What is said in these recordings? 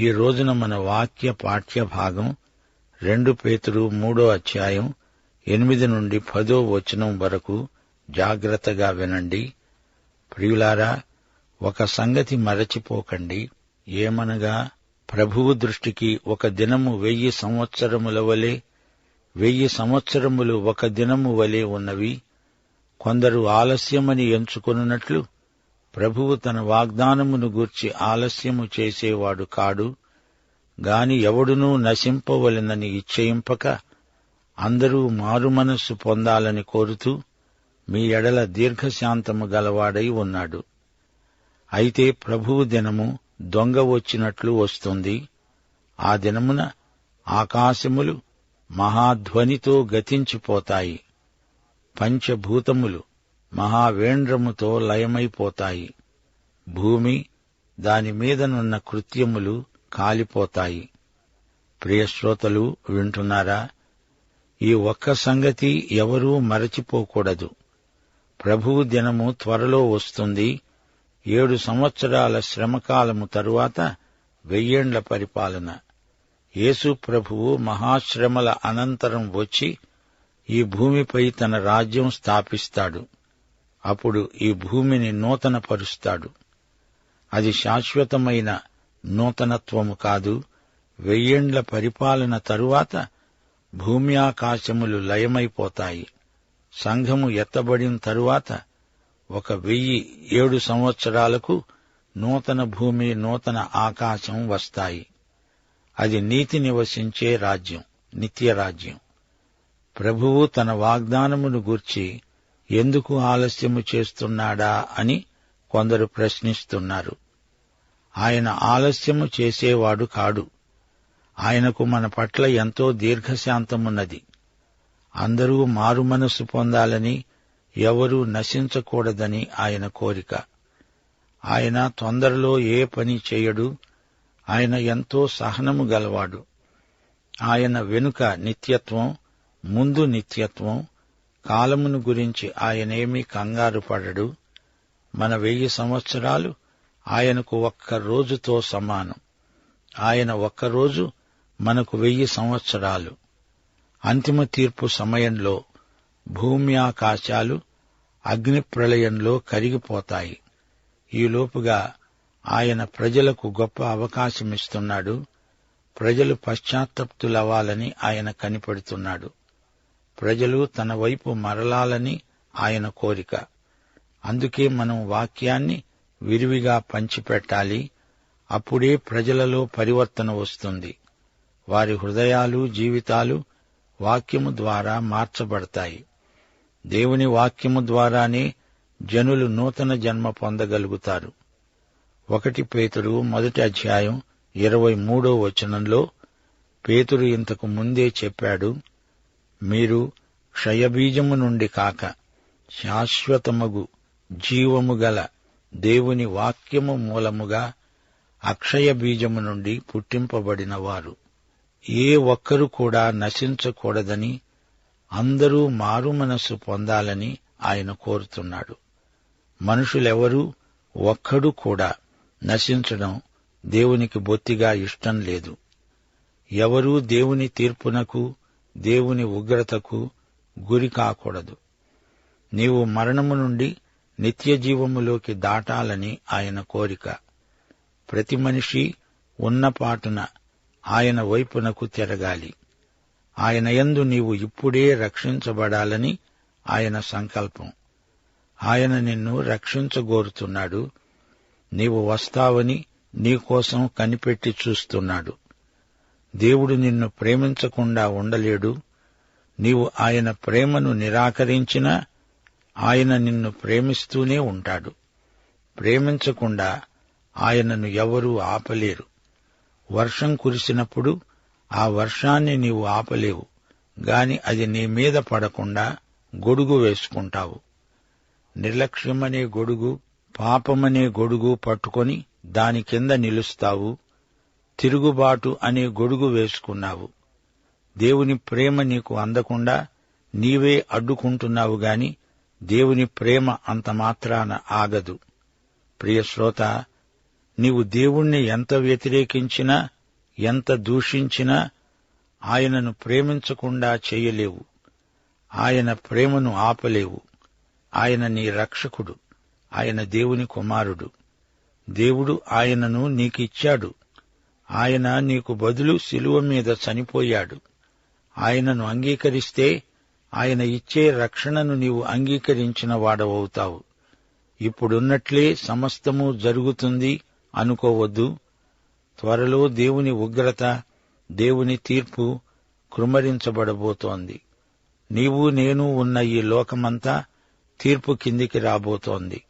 ఈ రోజున మన వాక్య పాఠ్య భాగం రెండు పేతురు మూడో అధ్యాయం ఎనిమిది నుండి పదో వచనం వరకు జాగ్రత్తగా వినండి. ప్రియులారా ఒక సంగతి మరచిపోకండి. ఏమనగా ప్రభువు దృష్టికి ఒక దినము వెయ్యి సంవత్సరముల వలె వెయ్యి సంవత్సరములు ఒక దినము వలె ఉన్నవి. కొందరు ఆలస్యమని ఎంచుకొనున్నట్లు ప్రభువు తన వాగ్దానమును గూర్చి ఆలస్యము చేసేవాడు కాడు. గాని ఎవడునూ నశింపవలెనని ఇచ్చయింపక అందరూ మారుమనస్సు పొందాలని కోరుతూ మీ ఎడల దీర్ఘశాంతము గలవాడై ఉన్నాడు. అయితే ప్రభువు దినము దొంగ వచ్చినట్లు వస్తుంది. ఆ దినమున ఆకాశములు మహాధ్వనితో గతించిపోతాయి. పంచభూతములు మహావేండ్రముతో లయమైపోతాయి. భూమి దానిమీదనున్న కృత్యములు కాలిపోతాయి. ప్రియశ్రోతలు వింటున్నారా? ఈ ఒక్క సంగతి ఎవరూ మరచిపోకూడదు. ప్రభువు దినము త్వరలో వస్తుంది. ఏడు సంవత్సరాల శ్రమకాలము తరువాత వెయ్యేండ్ల పరిపాలన. యేసు ప్రభువు మహాశ్రమల అనంతరం వచ్చి ఈ భూమిపై తన రాజ్యం స్థాపిస్తాడు. అప్పుడు ఈ భూమిని నూతనపరుస్తాడు. అది శాశ్వతమైన నూతనత్వము కాదు వెయ్యేండ్ల పరిపాలన తరువాత భూమి ఆకాశములు లయమైపోతాయి. సంఘము ఎత్తబడిన తరువాత ఒక వెయ్యి ఏడు సంవత్సరాలకు నూతన భూమి నూతన ఆకాశం వస్తాయి. అది నీతి నివసించే రాజ్యం నిత్య రాజ్యం. ప్రభువు తన వాగ్దానమును గూర్చి ఎందుకు ఆలస్యము చేస్తున్నాడా అని కొందరు ప్రశ్నిస్తున్నారు. ఆయన ఆలస్యము చేసేవాడు కాడు. ఆయనకు మన పట్ల ఎంతో దీర్ఘశాంతమున్నది. అందరూ మారుమనస్సు పొందాలని ఎవరూ నశించకూడదని ఆయన కోరిక. ఆయన తొందరలో ఏ పని చేయడు. ఆయన ఎంతో సహనము గలవాడు. ఆయన వెనుక నిత్యత్వం ముందు నిత్యత్వం కాలమును గురించి ఆయనేమీ కంగారు పడడు. మన వెయ్యి సంవత్సరాలు ఆయనకు ఒక్క రోజుతో సమానం. ఆయన ఒక్కరోజు మనకు వెయ్యి సంవత్సరాలు. అంతిమ తీర్పు సమయంలో భూమి ఆకాశాలు అగ్నిప్రళయంలో కరిగిపోతాయి. ఈలోపుగా ఆయన ప్రజలకు గొప్ప అవకాశమిస్తున్నాడు. ప్రజలు పశ్చాత్తప్తులవ్వాలని ఆయన కనిపెడుతున్నాడు. ప్రజలు తన వైపు మరలాలని ఆయన కోరిక. అందుకే మనం వాక్యాన్ని విరివిగా పంచిపెట్టాలి. అప్పుడే ప్రజలలో పరివర్తన వస్తుంది. వారి హృదయాలు జీవితాలు వాక్యము ద్వారా మార్చబడతాయి. దేవుని వాక్యము ద్వారానే జనులు నూతన జన్మ పొందగలుగుతారు. ఒకటి పేతుడు మొదటి అధ్యాయం ఇరవై మూడో వచనంలో పేతురు ఇంతకు ముందే చెప్పాడు మీరు క్షయబీజము నుండి కాక శాశ్వతమగు జీవము గల దేవుని వాక్యము మూలముగా అక్షయ బీజము నుండి పుట్టింపబడినవారు ఏ ఒక్కరు కూడా నశించకూడదని అందరూ మారు మనస్సు పొందాలని ఆయన కోరుతున్నాడు. మనుషులెవరూ ఒక్కడు కూడా నశించడం దేవునికి బొత్తిగా ఇష్టం లేదు. ఎవరూ దేవుని తీర్పునకు దేవుని ఉగ్రతకు గురి కాకూడదు. నీవు మరణము నుండి నిత్యజీవములోకి దాటాలని ఆయన కోరిక. ప్రతి మనిషి ఉన్నపాటున ఆయన వైపునకు తిరగాలి. ఆయన యందు నీవు ఇప్పుడే రక్షించబడాలని ఆయన సంకల్పం. ఆయన నిన్ను రక్షించగోరుతున్నాడు. నీవు వస్తావని నీకోసం కనిపెట్టి చూస్తున్నాడు. దేవుడు నిన్ను ప్రేమించకుండా ఉండలేడు. నీవు ఆయన ప్రేమను నిరాకరించినా ఆయన నిన్ను ప్రేమిస్తూనే ఉంటాడు. ప్రేమించకుండా ఆయనను ఎవరూ ఆపలేరు. వర్షం కురిసినప్పుడు ఆ వర్షాన్ని నీవు ఆపలేవు గాని అది నీ మీద పడకుండా గొడుగు వేసుకుంటావు. నిర్లక్ష్యమనే గొడుగు పాపమనే గొడుగు పట్టుకొని దాని కింద నిలుస్తావు. తిరుగుబాటు అనే గొడుగు వేసుకున్నావు. దేవుని ప్రేమ నీకు అందకుండా నీవే అడ్డుకుంటున్నావు గాని దేవుని ప్రేమ అంత మాత్రాన ఆగదు. ప్రియశ్రోత నీవు దేవుణ్ణి ఎంత వ్యతిరేకించినా ఎంత దూషించినా ఆయనను ప్రేమించకుండా చేయలేవు. ఆయన ప్రేమను ఆపలేవు. ఆయన నీ రక్షకుడు. ఆయన దేవుని కుమారుడు. దేవుడు ఆయనను నీకిచ్చాడు. ఆయన నీకు బదులు శిలువ మీద చనిపోయాడు. ఆయనను అంగీకరిస్తే ఆయన ఇచ్చే రక్షణను నీవు అంగీకరించిన వాడవవుతావు. ఇప్పుడున్నట్లే సమస్తము జరుగుతుంది అనుకోవద్దు. త్వరలో దేవుని ఉగ్రత దేవుని తీర్పు కృమరించబడబోతోంది. నీవు నేను ఉన్న ఈ లోకమంతా తీర్పు కిందికి రాబోతోంది.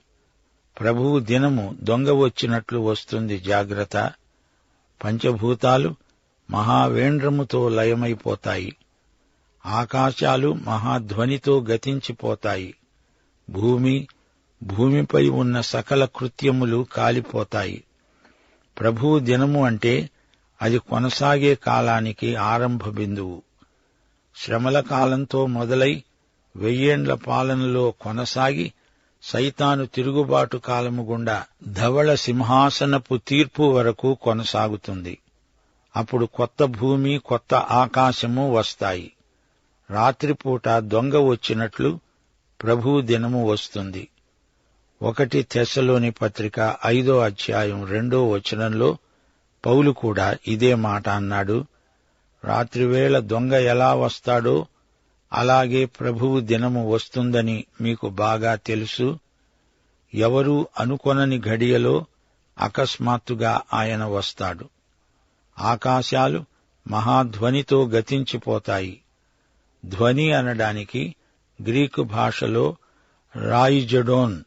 ప్రభువు దినము దొంగ వచ్చినట్లు వస్తుంది జాగ్రత్త. పంచభూతాలు మహావేండ్రముతో లయమైపోతాయి. ఆకాశాలు మహాధ్వనితో గతించిపోతాయి. భూమి భూమిపై ఉన్న సకల కృత్యములు కాలిపోతాయి. ప్రభువు దినము అంటే అది కొనసాగే కాలానికి ఆరంభ బిందువు. శ్రమల కాలంతో మొదలై వెయ్యేండ్ల పాలనలో కొనసాగి సైతాను తిరుగుబాటు కాలము గుండా ధవళ సింహాసనపు తీర్పు వరకు కొనసాగుతుంది. అప్పుడు కొత్త భూమి కొత్త ఆకాశము వస్తాయి. రాత్రిపూట దొంగ వచ్చినట్లు ప్రభు దినము వస్తుంది. ఒకటి తెశలోని పత్రిక ఐదో అధ్యాయం రెండో వచనంలో పౌలు కూడా ఇదే మాట అన్నాడు. రాత్రివేళ దొంగ ఎలా వస్తాడో అలాగే ప్రభువు దినము వస్తుందని మీకు బాగా తెలుసు. ఎవరూ అనుకొనని ఘడియలో అకస్మాత్తుగా ఆయన వస్తాడు. ఆకాశాలు మహాధ్వనితో గతించిపోతాయి. ధ్వని అనడానికి గ్రీకు భాషలో రాయిజడోన్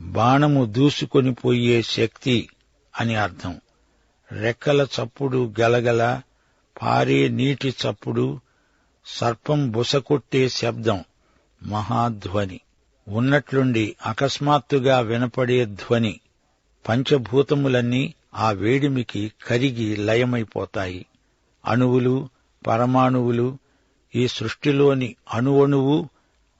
బాణము దూసుకొని పోయే శక్తి అని అర్థం. రెక్కల చప్పుడు గలగల పారే నీటి చప్పుడు సర్పం బుసకొట్టే శబ్దం. మహాధ్వని. ఉన్నట్లుండి అకస్మాత్తుగా వినపడే ధ్వని. పంచభూతములన్నీ ఆ వేడిమికి కరిగి లయమైపోతాయి. అణువులు పరమాణువులు ఈ సృష్టిలోని అణువణువు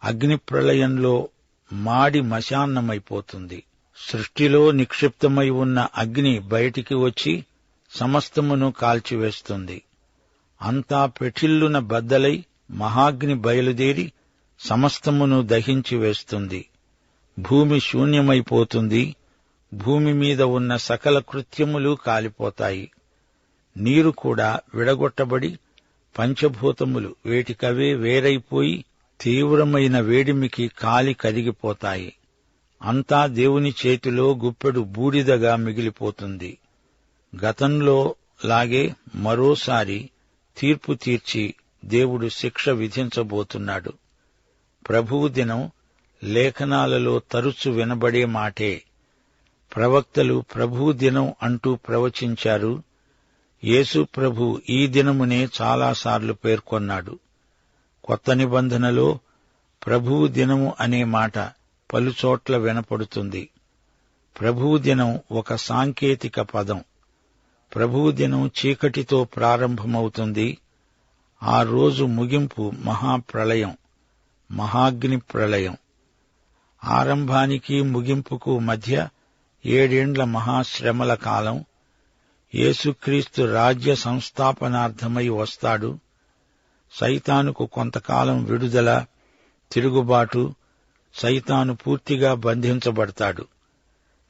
అగ్నిప్రళయంలో మాడి మశాన్నమైపోతుంది. సృష్టిలో నిక్షిప్తమై ఉన్న అగ్ని బయటికి వచ్చి సమస్తమును కాల్చివేస్తుంది. అంతా పెఠిల్లున బద్దలై మహాగ్ని బయలుదేరి సమస్తమును దహించి వేస్తుంది. భూమి శూన్యమైపోతుంది. భూమి మీద ఉన్న సకల కృత్యములు కాలిపోతాయి. నీరు కూడా విడగొట్టబడి పంచభూతములు వేటికవే వేరైపోయి తీవ్రమైన వేడిమికి కాలి కరిగిపోతాయి. అంతా దేవుని చేతిలో గుప్పెడు బూడిదగా మిగిలిపోతుంది. గతంలో లాగే మరోసారి తీర్పు తీర్చి దేవుడు శిక్ష విధించబోతున్నాడు. ప్రభువు దినం లేఖనాలలో తరచు వినబడే మాటే. ప్రవక్తలు ప్రభు దినం అంటూ ప్రవచించారు. యేసు ప్రభు ఈ దినమునే చాలాసార్లు పేర్కొన్నాడు. కొత్త నిబంధనలో ప్రభువు దినము అనే మాట పలుచోట్ల వినపడుతుంది. ప్రభువు దినం ఒక సాంకేతిక పదం. ప్రభువు దినం చీకటితో ప్రారంభమవుతుంది. ఆ రోజు ముగింపు మహాప్రళయం మహాగ్ని ప్రళయం ఆరంభానికి ముగింపుకు మధ్య ఏడేండ్ల మహాశ్రమల కాలం. యేసుక్రీస్తు రాజ్య సంస్థాపనార్థమై వస్తాడు. సైతానుకు కొంతకాలం విడుదల తిరుగుబాటు సైతాను పూర్తిగా బంధించబడతాడు.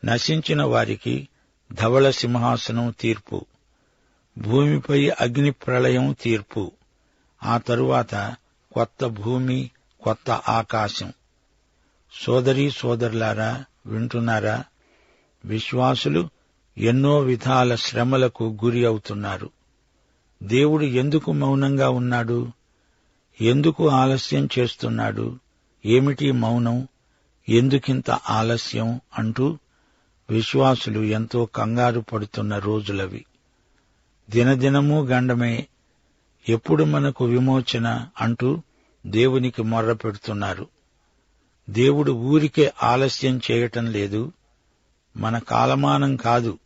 నశించిన వారికి ధవళ సింహాసనం తీర్పు భూమిపై అగ్ని ప్రళయం తీర్పు ఆ తరువాత కొత్త భూమి కొత్త ఆకాశం. సోదరీ సోదరులారా వింటున్నారా? విశ్వాసులు ఎన్నో విధాల శ్రమలకు గురి అవుతున్నారు. దేవుడు ఎందుకు మౌనంగా ఉన్నాడు? ఎందుకు ఆలస్యం చేస్తున్నాడు? ఏమిటి మౌనం? ఎందుకింత ఆలస్యం అంటూ విశ్వాసులు ఎంతో కంగారు పడుతున్న రోజులవి. దినదినము గండమే ఎప్పుడు మనకు విమోచన అంటూ దేవునికి మొర్ర పెడుతున్నారు. దేవుడు ఊరికే ఆలస్యం చేయటం లేదు. మన కాలమానం కాదు.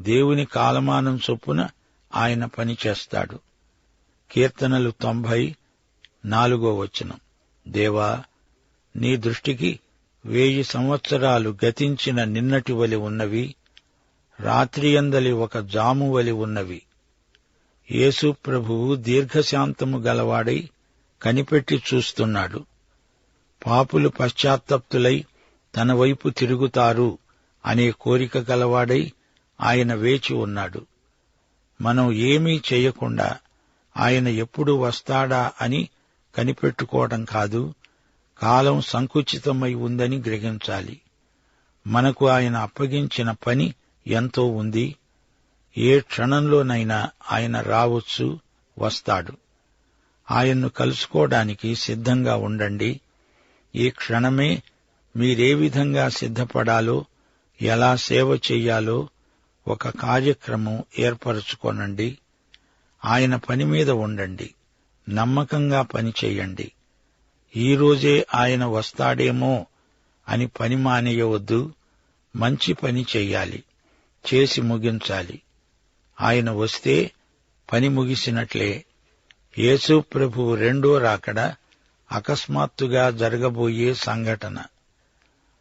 దేవుని కాలమానం చొప్పున ఆయన పని చేస్తాడు. కీర్తనలు తొంభై నాలుగో వచనం. దేవా నీ దృష్టికి వెయ్యి సంవత్సరాలు గతించిన నిన్నటి వలి ఉన్నవి రాత్రియందలి ఒక జాము వలి ఉన్నవి. యేసు ప్రభువు దీర్ఘశాంతము గలవాడై కనిపెట్టి చూస్తున్నాడు. పాపులు పశ్చాత్తప్తులై తన వైపు తిరుగుతారు అనే కోరిక గలవాడై ఆయన వేచి ఉన్నాడు. మనం ఏమీ చేయకుండా ఆయన ఎప్పుడు వస్తాడా అని కనిపెట్టుకోవటం కాదు కాలం సంకుచితమై ఉందని గ్రహించాలి. మనకు ఆయన అప్పగించిన పని ఎంతో ఉంది. ఏ క్షణంలోనైనా ఆయన రావచ్చు వస్తాడు. ఆయన్ను కలుసుకోవడానికి సిద్ధంగా ఉండండి. ఈ క్షణమే మీరే విధంగా సిద్ధపడాలో ఎలా సేవ చెయ్యాలో ఒక కార్యక్రమం ఏర్పరచుకోనండి. ఆయన పని మీద ఉండండి. నమ్మకంగా పని చేయండి. ఈరోజే ఆయన వస్తాడేమో అని పని మానేయవద్దు మంచి పని చెయ్యాలి చేసి ముగించాలి. ఆయన వస్తే పని ముగిసినట్లే. యేసు ప్రభు రెండో రాకడ అకస్మాత్తుగా జరగబోయే సంఘటన.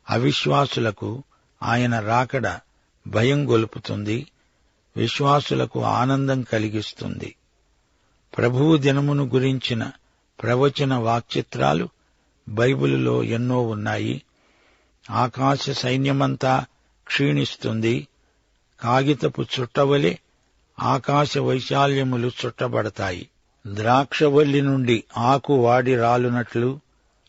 అవిశ్వాసులకు ఆయన రాకడ భయం గొలుపుతుంది విశ్వాసులకు ఆనందం కలిగిస్తుంది. ప్రభువు దినమును గురించిన ప్రవచన వాక్చిత్రాలు బైబిలులో ఎన్నో ఉన్నాయి. ఆకాశ సైన్యమంతా క్షీణిస్తుంది. కాగితపు చుట్టవలే ఆకాశ వైశాల్యములు చుట్టబడతాయి. ద్రాక్షవల్లి నుండి ఆకు వాడి రాలునట్లు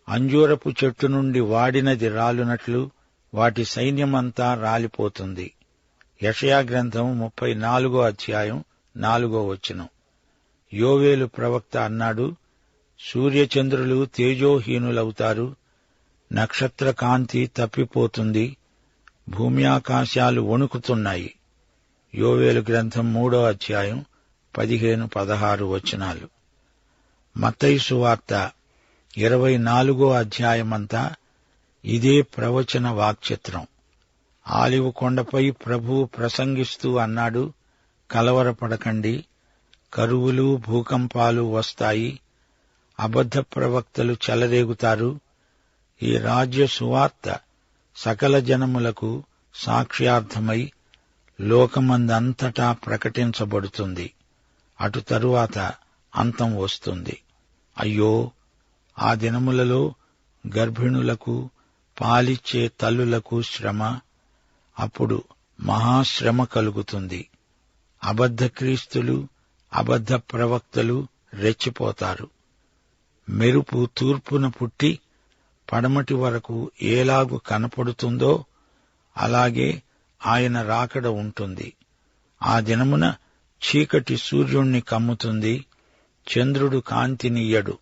అంజూరపు చెట్టు నుండి వాడినది రాలునట్లు వాటి సైన్యమంతా రాలిపోతుంది. యషయా గ్రంథం ముప్పై నాలుగో అధ్యాయం నాలుగో వచనం. యోవేలు ప్రవక్త అన్నాడు సూర్యచంద్రులు తేజోహీనులవుతారు. నక్షత్ర కాంతి తప్పిపోతుంది. భూమ్యాకాశాలు వణుకుతున్నాయి. యోవేలు గ్రంథం మూడో అధ్యాయం పదిహేను పదహారు వచనాలు. మతైసు వార్త ఇరవై నాలుగో అధ్యాయమంతా ఇదే ప్రవచన వాక్చిత్రం. ఆలివు కొండపై ప్రభు ప్రసంగిస్తూ అన్నాడు కలవరపడకండి కరువులు భూకంపాలు వస్తాయి అబద్ధ ప్రవక్తలు చెలరేగుతారు. ఈ రాజ్య సువార్త సకల జనములకు సాక్ష్యార్థమై లోకమందంతటా ప్రకటించబడుతుంది. అటు తరువాత అంతం వస్తుంది. అయ్యో ఆ దినములలో గర్భిణులకు పాలిచ్చే తల్లులకు శ్రమ అప్పుడు మహాశ్రమ కలుగుతుంది. అబద్ధ క్రీస్తులు అబద్ధ ప్రవక్తలు రెచ్చిపోతారు. మెరుపు తూర్పున పుట్టి పడమటి వరకు ఏలాగు కనపడుతుందో అలాగే ఆయన రాకడ ఉంటుంది. ఆ దినమున చీకటి సూర్యుణ్ణి కమ్ముతుంది చంద్రుడు కాంతినియ్యడు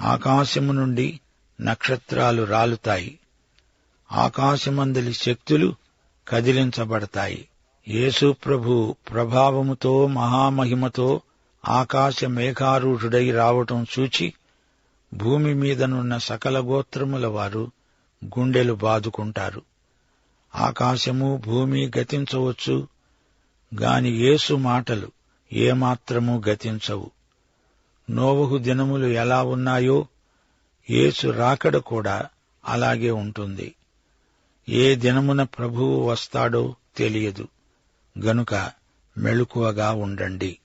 ఆకాశము నుండి నక్షత్రాలు రాలుతాయి. ఆకాశమందలి శక్తులు కదిలించబడతాయి. యేసుప్రభు ప్రభావముతో మహామహిమతో ఆకాశ మేఘారూఢుడై రావటం చూచి భూమి మీదనున్న సకల గోత్రముల వారు గుండెలు బాదుకుంటారు. ఆకాశము భూమి గతించవచ్చు గాని యేసు మాటలు ఏమాత్రము గతించవు. నోవహు దినములు ఎలా ఉన్నాయో యేసు రాకడ కూడా అలాగే ఉంటుంది. ఏ దినమున ప్రభువు వస్తాడో తెలియదు. గనుక మెళుకువగా ఉండండి.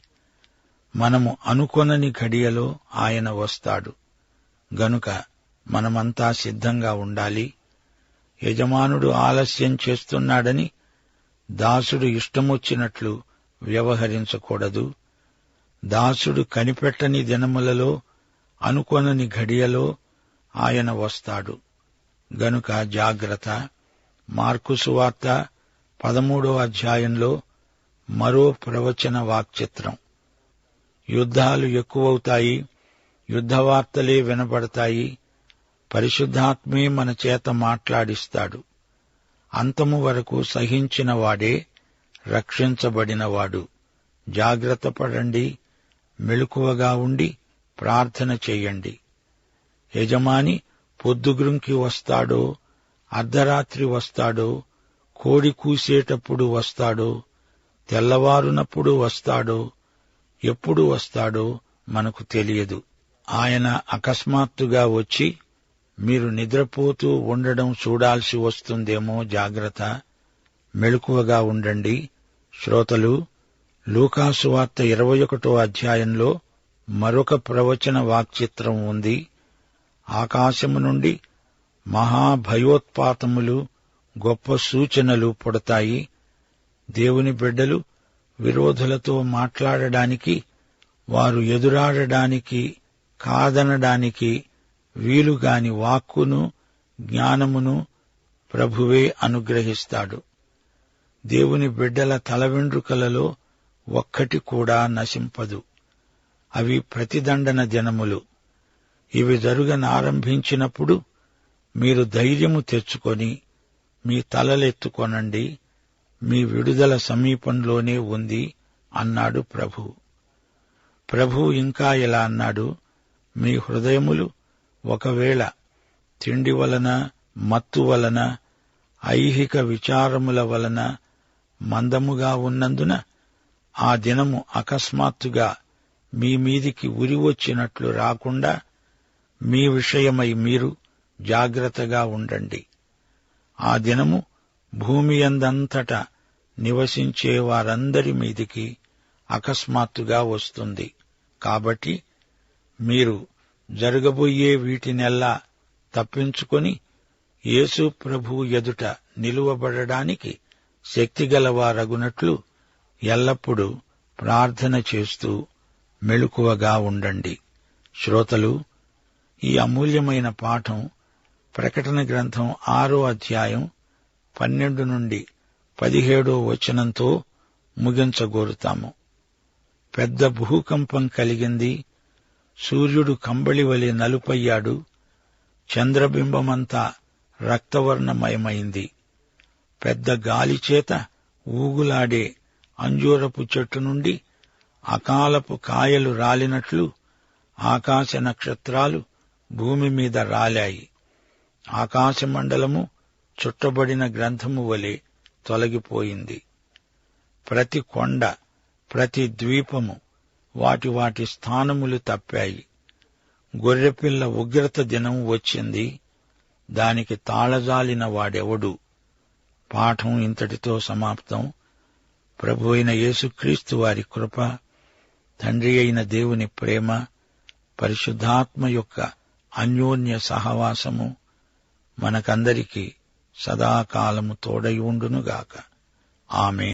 మనము అనుకొనని ఘడియలో ఆయన వస్తాడు. గనుక మనమంతా సిద్ధంగా ఉండాలి. యజమానుడు ఆలస్యం చేస్తున్నాడని దాసుడు ఇష్టమొచ్చినట్లు వ్యవహరించకూడదు. దాసుడు కనిపెట్టని దినములలో అనుకొనని ఘడియలో ఆయన వస్తాడు. గనుక జాగ్రత్త. మార్కుసు వార్త పదమూడో అధ్యాయంలో మరో ప్రవచన వాక్చిత్రం. యుద్ధాలు ఎక్కువవుతాయి. యుద్ధవార్తలే వినబడతాయి. పరిశుద్ధాత్మే మన చేత మాట్లాడిస్తాడు. అంతము వరకు సహించినవాడే రక్షించబడినవాడు. జాగ్రత్త పడండి మెళుకువగా ఉండి ప్రార్థన చెయ్యండి యజమాని పొద్దుగురుంకి వస్తాడో అర్ధరాత్రి వస్తాడో కోడి కూసేటప్పుడు వస్తాడో తెల్లవారునప్పుడు వస్తాడో ఎప్పుడు వస్తాడో మనకు తెలియదు. ఆయన అకస్మాత్తుగా వచ్చి మీరు నిద్రపోతూ ఉండడం చూడాల్సి వస్తుందేమో జాగ్రత్త మెళుకువగా ఉండండి. శ్రోతలు లూకాసు వార్త ఇరవై ఒకటో అధ్యాయంలో మరొక ప్రవచన వాక్చిత్రం ఉంది. ఆకాశము నుండి మహాభయోత్పాతములు గొప్ప సూచనలు పుడతాయి. దేవుని బిడ్డలు విరోధులతో మాట్లాడడానికి వారు ఎదురాడడానికి కాదనడానికి వీలుగాని వాక్కును జ్ఞానమును ప్రభువే అనుగ్రహిస్తాడు. దేవుని బిడ్డల తల వెండ్రుకలలో ఒక్కటి కూడా నశింపదు. అవి ప్రతిదండన దినములు ఇవి జరుగనారంభించినప్పుడు మీరు ధైర్యము తెచ్చుకొని మీ తలలెత్తుకొనండి మీ విడుదల సమీపంలోనే ఉంది అన్నాడు ప్రభు. ప్రభు ఇంకా ఇలా అన్నాడు? మీ హృదయములు ఒకవేళ తిండి వలన మత్తు వలన ఐహిక విచారముల వలన మందముగా ఉన్నందున ఆ దినము అకస్మాత్తుగా మీ మీదికి ఉరి వచ్చినట్లు రాకుండా మీ విషయమై మీరు జాగ్రత్తగా ఉండండి. ఆ దినము భూమి అందంతటా నివసించే వారందరి మీదికి అకస్మాత్తుగా వస్తుంది. కాబట్టి మీరు జరగబోయే వీటినెల్లా తప్పించుకొని యేసు ప్రభు ఎదుట నిలువబడడానికి శక్తిగలవారగునట్లు ఎల్లప్పుడూ ప్రార్థన చేస్తూ మెళుకువగా ఉండండి. శ్రోతలు ఈ అమూల్యమైన పాఠం ప్రకటన గ్రంథం ఆరో అధ్యాయం పన్నెండు నుండి పదిహేడో వచనంతో ముగించగోరుతాము. పెద్ద భూకంపం కలిగింది సూర్యుడు కంబళి వలె నలుపయ్యాడు. చంద్రబింబమంతా రక్తవర్ణమయమైంది. పెద్ద గాలిచేత ఊగులాడే అంజూరపు చెట్టు నుండి అకాలపు కాయలు రాలినట్లు ఆకాశ నక్షత్రాలు భూమి మీద రాలాయి. ఆకాశమండలము చుట్టబడిన గ్రంథము వలె తొలగిపోయింది. ప్రతి కొండ ప్రతి ద్వీపము వాటి వాటి స్థానములు తప్పాయి. గొర్రెపిల్ల ఉగ్రత దినం వచ్చింది. దానికి తాళజాలిన వాడెవడు? పాఠం ఇంతటితో సమాప్తం. ప్రభు అయిన యేసుక్రీస్తు వారి కృప తండ్రి అయిన దేవుని ప్రేమ పరిశుద్ధాత్మ యొక్క అన్యోన్య సహవాసము మనకందరికీ సదాకాలము తోడై ఉండునుగాక. ఆమె